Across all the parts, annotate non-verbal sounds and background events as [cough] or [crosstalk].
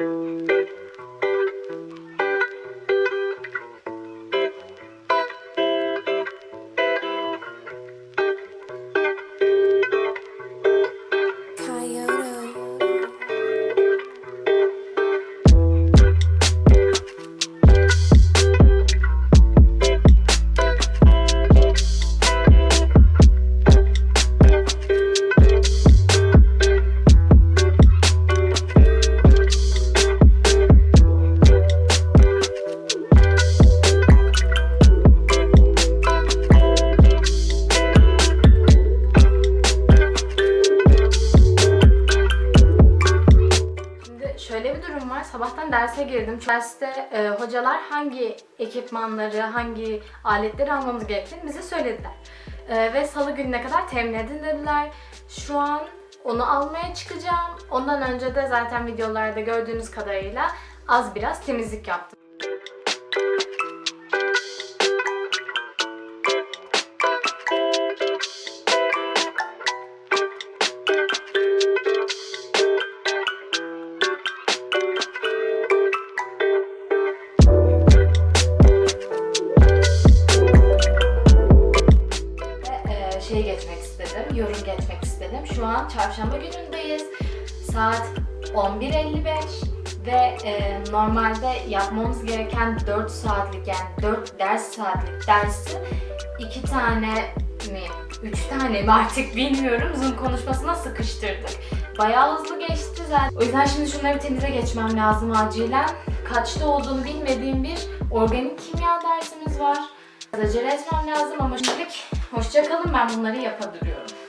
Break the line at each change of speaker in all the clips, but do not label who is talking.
Música girdim. Derste e, hocalar hangi ekipmanları, hangi aletleri almamız gerektiğini bize söylediler. E, ve salı gününe kadar temin edin dediler. Şu an onu almaya çıkacağım. Ondan önce de zaten videolarda gördüğünüz kadarıyla az biraz temizlik yaptım. Saat 11.55 ve e, normalde yapmamız gereken 4 saatlik yani 4 ders saatlik dersi 2 tane mi, 3 tane mi artık bilmiyorum Zoom konuşmasına sıkıştırdık. Bayağı hızlı geçti zaten. O yüzden şimdi şunları temize geçmem lazım acilen. Kaçta olduğunu bilmediğim bir organik kimya dersimiz var. Acele etmem lazım ama şimdilik hoşça kalın ben bunları yapabiliyorum.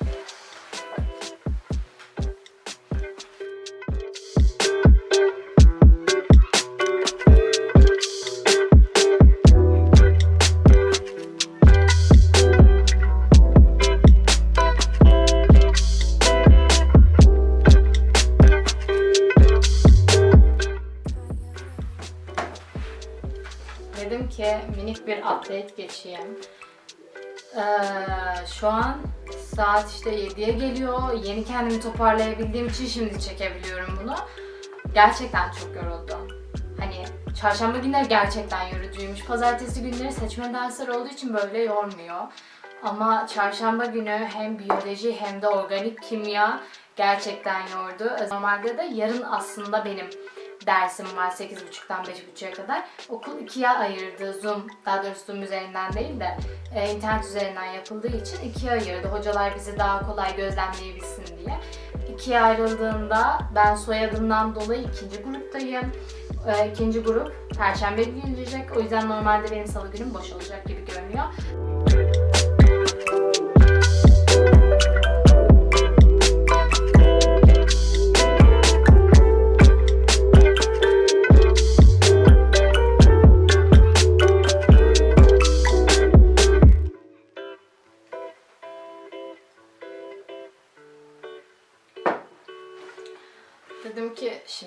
Bir update geçeyim. Ee, şu an saat işte 7'ye geliyor. Yeni kendimi toparlayabildiğim için şimdi çekebiliyorum bunu. Gerçekten çok yoruldum. Hani çarşamba günleri gerçekten yorucuymuş. Pazartesi günleri seçme dersler olduğu için böyle yormuyor. Ama çarşamba günü hem biyoloji hem de organik kimya gerçekten yordu. Normalde de yarın aslında benim dersim var 8.30'dan 5.30'a kadar. Okul ikiye ayırdı Zoom, daha doğrusu Zoom üzerinden değil de e, internet üzerinden yapıldığı için ikiye ayırdı. Hocalar bizi daha kolay gözlemleyebilsin diye. İkiye ayrıldığında ben soyadımdan dolayı ikinci gruptayım. E, ikinci grup Perşembe günü gelecek. O yüzden normalde benim salı günüm boş olacak gibi görünüyor.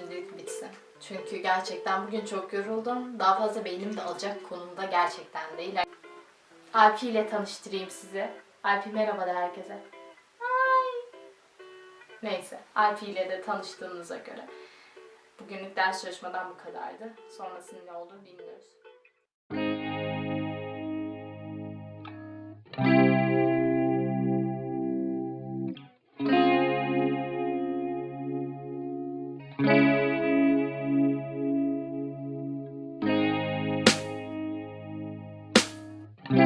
Şimdilik bitsin. Çünkü gerçekten bugün çok yoruldum. Daha fazla beynim de alacak konumda gerçekten değil. Alpi ile tanıştırayım sizi. Alpi merhaba de herkese. Ay. Neyse, Alpi ile de tanıştığınıza göre. Bugünlük ders çalışmadan bu kadardı. Sonrasının ne olur bilmiyoruz. Alışık değilim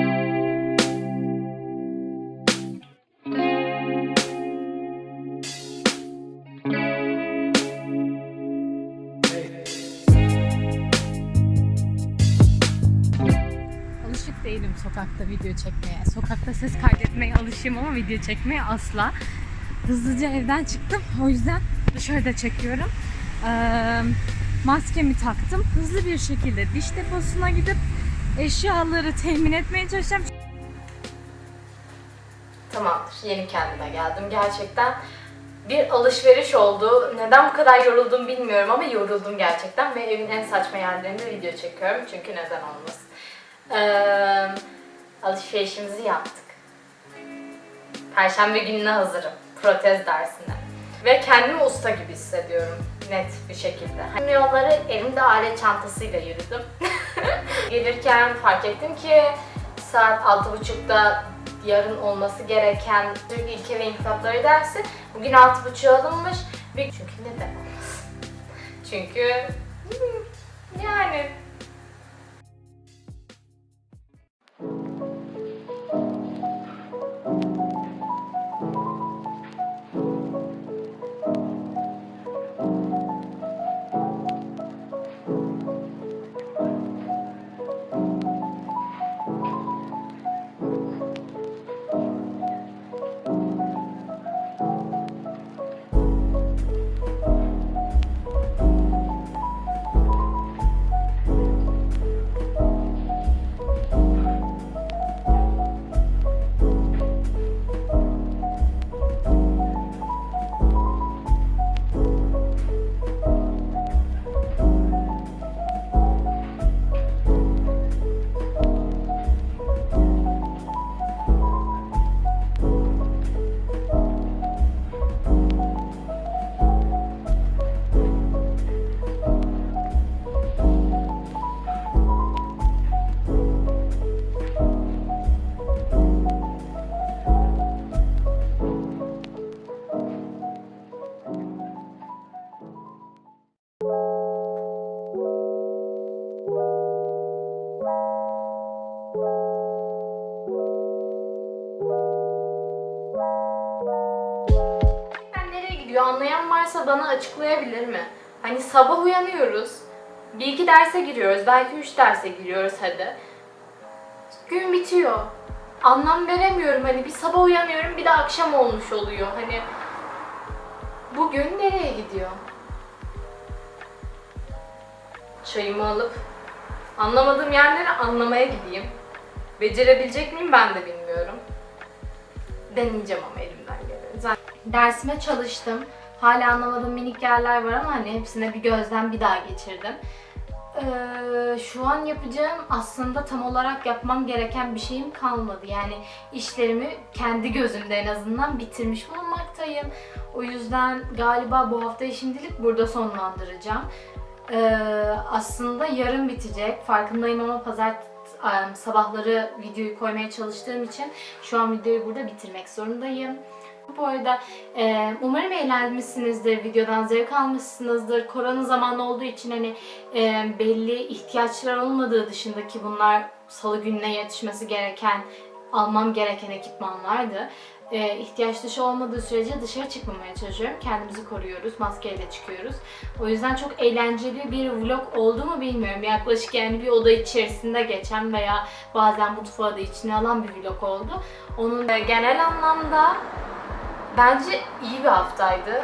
sokakta video çekmeye. Sokakta ses kaydetmeye alışığım ama video çekmeye asla. Hızlıca evden çıktım. O yüzden dışarıda çekiyorum. Ee, maskemi taktım. Hızlı bir şekilde diş deposuna gidip eşyaları temin etmeye çalışacağım. Tamamdır. Yeni kendime geldim. Gerçekten bir alışveriş oldu. Neden bu kadar yoruldum bilmiyorum ama yoruldum gerçekten ve evin en saçma yerlerinde video çekiyorum. Çünkü neden olmasın. Ee, alışverişimizi yaptık. Perşembe gününe hazırım. Protez dersine. Ve kendimi usta gibi hissediyorum. net bir şekilde. Tüm yolları elimde alet çantasıyla yürüdüm. [laughs] Gelirken fark ettim ki saat 6.30'da yarın olması gereken Türk İlke ve İnkılapları dersi bugün 6.30'a alınmış. Çünkü neden olmasın? Çünkü hmm, yani gidiyor anlayan varsa bana açıklayabilir mi? Hani sabah uyanıyoruz. Bir iki derse giriyoruz. Belki üç derse giriyoruz hadi. Gün bitiyor. Anlam veremiyorum. Hani bir sabah uyanıyorum bir de akşam olmuş oluyor. Hani bugün nereye gidiyor? Çayımı alıp anlamadığım yerleri anlamaya gideyim. Becerebilecek miyim ben de bilmiyorum. Deneyeceğim ama elimden dersime çalıştım. Hala anlamadığım minik yerler var ama hani hepsine bir gözden bir daha geçirdim. Ee, şu an yapacağım aslında tam olarak yapmam gereken bir şeyim kalmadı. Yani işlerimi kendi gözümde en azından bitirmiş bulunmaktayım. O yüzden galiba bu haftayı şimdilik burada sonlandıracağım. Ee, aslında yarın bitecek. Farkındayım ama pazar sabahları videoyu koymaya çalıştığım için şu an videoyu burada bitirmek zorundayım. Bu arada e, umarım eğlenmişsinizdir, videodan zevk almışsınızdır. Korona zamanı olduğu için hani e, belli ihtiyaçlar olmadığı dışındaki bunlar salı gününe yetişmesi gereken, almam gereken ekipmanlardı. E, ihtiyaç dışı olmadığı sürece dışarı çıkmamaya çalışıyorum. Kendimizi koruyoruz, maskeyle çıkıyoruz. O yüzden çok eğlenceli bir vlog oldu mu bilmiyorum. Yaklaşık yani bir oda içerisinde geçen veya bazen mutfağı da içine alan bir vlog oldu. Onun genel anlamda bence iyi bir haftaydı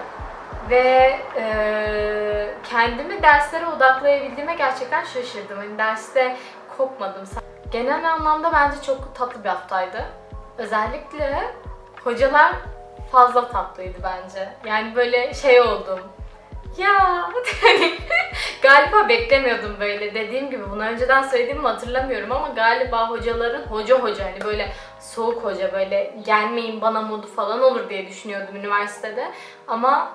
ve e, kendimi derslere odaklayabildiğime gerçekten şaşırdım. Hani derste kopmadım. Genel anlamda bence çok tatlı bir haftaydı. Özellikle hocalar fazla tatlıydı bence. Yani böyle şey oldum. Ya hani [laughs] galiba beklemiyordum böyle. Dediğim gibi bunu önceden söylediğimi hatırlamıyorum ama galiba hocaların hoca hoca hani böyle soğuk hoca böyle gelmeyin bana modu falan olur diye düşünüyordum üniversitede. Ama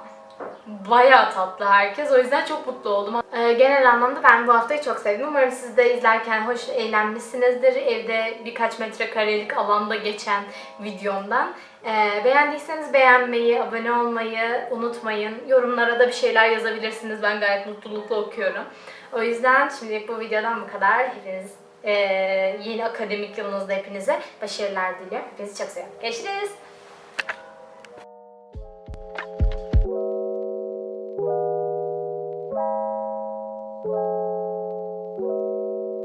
bayağı tatlı herkes. O yüzden çok mutlu oldum. Ee, genel anlamda ben bu haftayı çok sevdim. Umarım siz de izlerken hoş eğlenmişsinizdir. Evde birkaç metrekarelik alanda geçen videomdan. Ee, beğendiyseniz beğenmeyi, abone olmayı unutmayın. Yorumlara da bir şeyler yazabilirsiniz. Ben gayet mutlulukla okuyorum. O yüzden şimdilik bu videodan bu kadar. Hepiniz ee, yeni akademik yılınızda hepinize başarılar diliyorum. Hepinizi çok seviyorum. Görüşürüz.